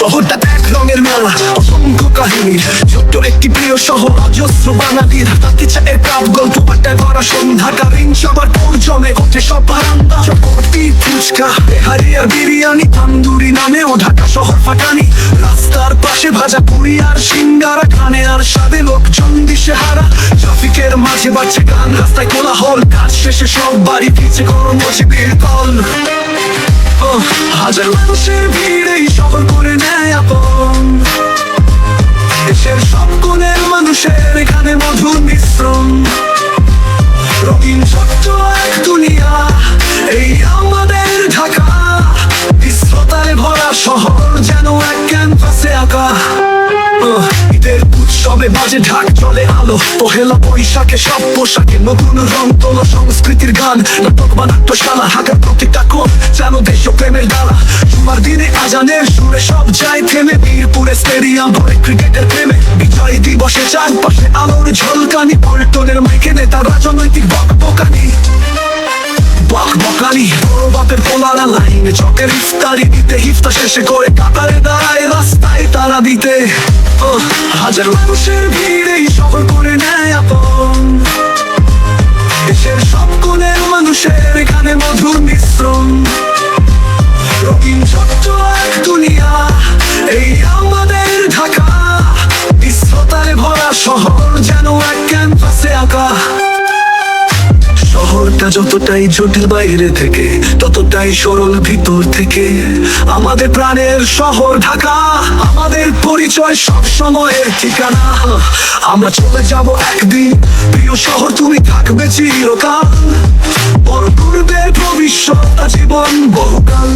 মেলা অসংখ্য কাহিনী। ছোট্ট একটি প্রিয় শহর অজস্র বাঙালির। তাতে চায়ের কাপ গল্প পাল্টায় ভরা সন্ধ্যাকালীন সবার পৌঁছনে ওঠে সব বারান্দা। চপটি ফুচকা বেহারি বিরিয়ানি। তান্দুরি নামেও ঢাকা শহর ফাটানি। রাস্তার পাশে ভাজা পুরি আর সিঙ্গারা খানে আর স্বাদে লোকজন দিশে হারা ট্রাফিকের মাঝে বাজছে গান রাস্তায় কোলাহল। কাজ শেষে সব বাড়ি ফিরছে গরম বসে ও, হাজার মানুষের করে নেয় আপন। দেশের সব কোণের আলো পহেলা বৈশাখে সব পোশাকে নতুন রং তোলো সংস্কৃতির গান। নাটক বা নাট্যশালা হাঁকার প্রত্যেকটা কোণ যেন দেশ প্রেমের ডালা। জুমার দিনে আজানের সুরে সব যায় থেমে। বীরপুরে স্টেডিয়াম ভরে ক্রিকেটের প্রেমে। বিজয় দিবসে চারপাশে আলোর ঝলকানি, পল্টনের মাইকে নেতা রাজনৈতিক বকবকানি। বক বকানি বড় বাপের পোলারা লাইনে চকের ইফতারি, দিতে ইফতা শেষে করে কাতারে দাঁড়ায় রাস্তায় তারা দিতে। হাজার মানুষের ভিড় শহর করে নেয় আপন। দেশের সব কোণের মানুষের এখানে মধুর মিশ্রণ। এক দুনিয়া, এই যতটাই জটিল বাইরে থেকে, ততটাই সরল ভিতর থেকে। আমাদের প্রাণের শহর ঢাকা, আমাদের পরিচয় সব সময়ের ঠিকানা। আমরা চলে যাব একদিন, প্রিয় শহর তুমি থাকবে চিরকাল। বড় পূর্বের ভবিষ্যৎ জীবন বহুকাল।